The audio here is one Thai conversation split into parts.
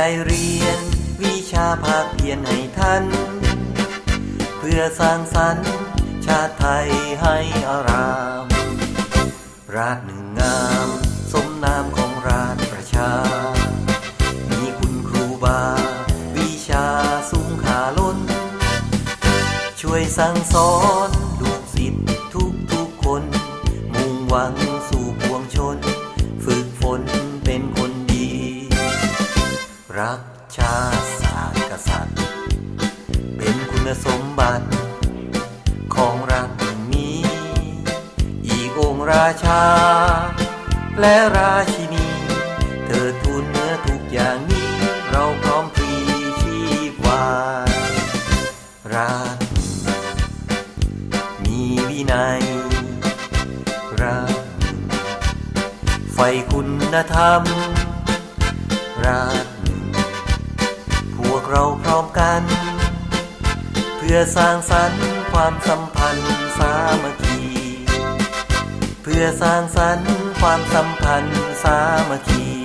ใจเรียน วิชาภาคเพียรให้ท่าน เพื่อสร้างสรรค์ชาติไทยให้อาราม ราชหนึ่งงาม สมนามของราชประชา มีคุณครูบา วิชาสูงขาล้น ช่วยสั่งสอนลูกศิษย์ทุกทุกคน มุ่งหวัง ศาสตร์กษัตริย์ เป็นคุณสมบัติ ของรัฐนี้อีกองราชา และราชินี เธอทูลเนื้อทุกอย่างนี้ เราพร้อมพรีชีพวาราชมีวินัยรักไฟคุณธรรมรักพวก เราพร้อมกัน เพื่อสร้างสรรค์ความสัมพันธ์สามัคคี เพื่อสร้างสรรค์ความสัมพันธ์สามัคคี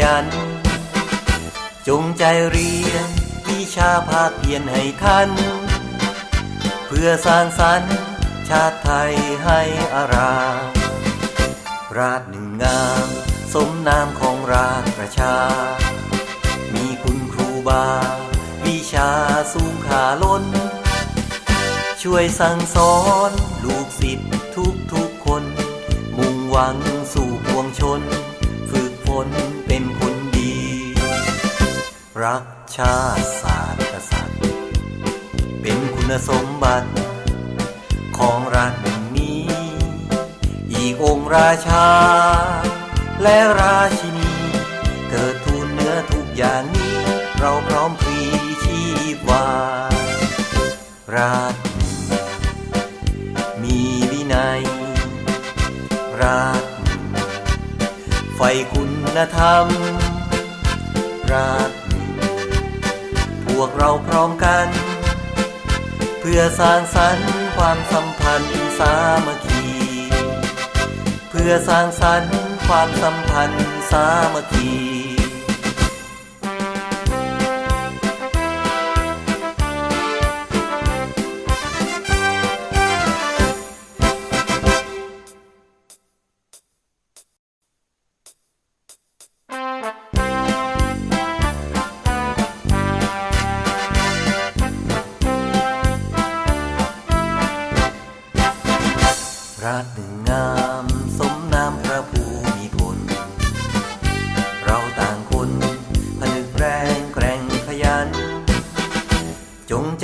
ยัน จงใจเรียนวิชาภาคเพียรให้ท่าน เพื่อสร้างสรรค์ชาติไทยให้อาราราชหนึ่งงาม สมนามของราชประชา มีคุณครูบา วิชาสูงขาล้น ช่วยสั่งสอนลูกศิษย์ทุกทุกคน มุ่งหวังสู่ รักชาติศาสตร์กษัตริย์ เป็นคุณสมบัติ ของรัฐนี้ อีกองค์ราชา และราชินี เธอทูลเนื้อทุกอย่างนี้ เราพร้อมพรีชีพวาราชมีวินัยราชไฟคุณธรรม เราพร้อมกัน เพื่อสร้างสรรค์ความสัมพันธ์สามัคคี เพื่อสร้างสรรค์ความสัมพันธ์สามัคคี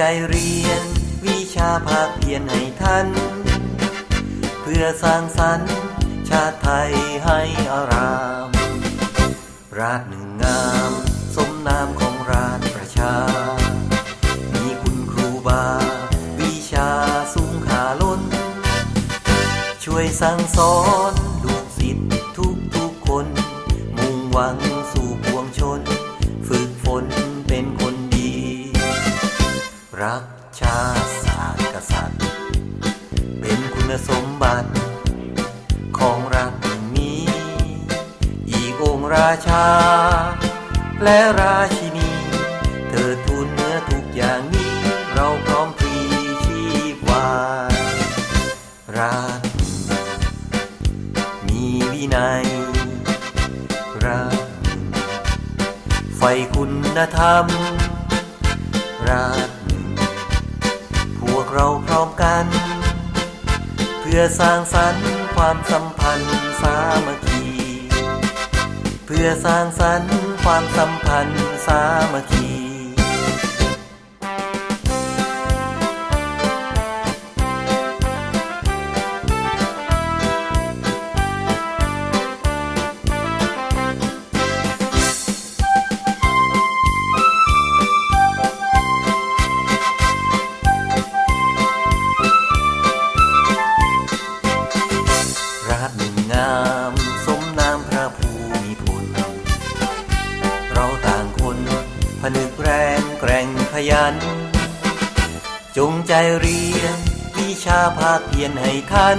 ใจเรียน วิชาภาคเพียรให้ท่าน เพื่อสร้างสรรค์ชาติไทยให้อาราม ราชหนึ่งงาม สมนามของราชประชา มีคุณครูบา วิชาสูงขาล้น ช่วยสั่งสอน ลูกศิษย์ทุกทุกๆคน มุ่งหวัง กษัตริย์ เป็นคุณสมบัติ ของรัฐนี้ อีกองค์ราชา และราชินี เธอทูลเนื้อทุกอย่างนี้ เราพร้อมพรีชีพวาราชมีวินัยรักไฟคุณธรรมรักพวก เราพร้อมกัน เพื่อสร้างสรรค์ความสัมพันธ์สามัคคี เพื่อสร้างสรรค์ความสัมพันธ์สามัคคี จงใจเรียนวิชาภาคเพียรให้ท่าน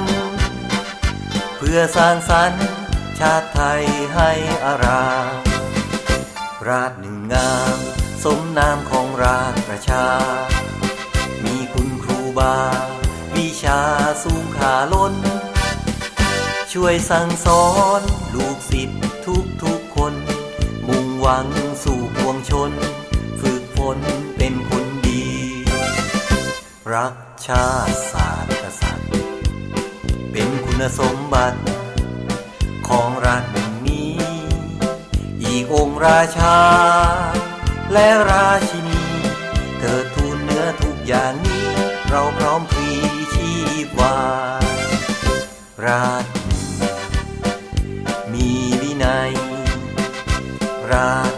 เพื่อสร้างสรรค์ชาติไทยให้อาราราชหนึ่งงาม สมนามของราชประชา มีคุณครูบา วิชาสูงขาล้น ช่วยสั่งสอนลูกศิษย์ทุกทุกๆคน มุ่งหวังสู่ปวงชน ฝึกฝน รักชาติศาสตร์กษัตริย์ เป็นคุณสมบัติของรัฐนี้ อีกองค์ราชา และราชินี เธอทูลเนื้อทุกอย่างนี้ เราพร้อมพลีชีพวาราชมีวินัยราช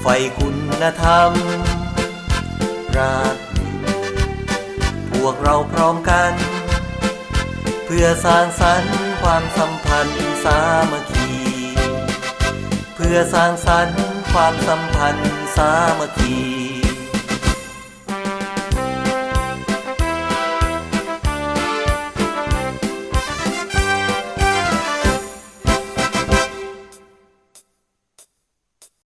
ไฟคุณธรรมราช วกเราพร้อมกัน เพื่อสร้างสรรค์ความสัมพันธ์สามัคคี เพื่อสร้างสรรค์ความสัมพันธ์สามัคคี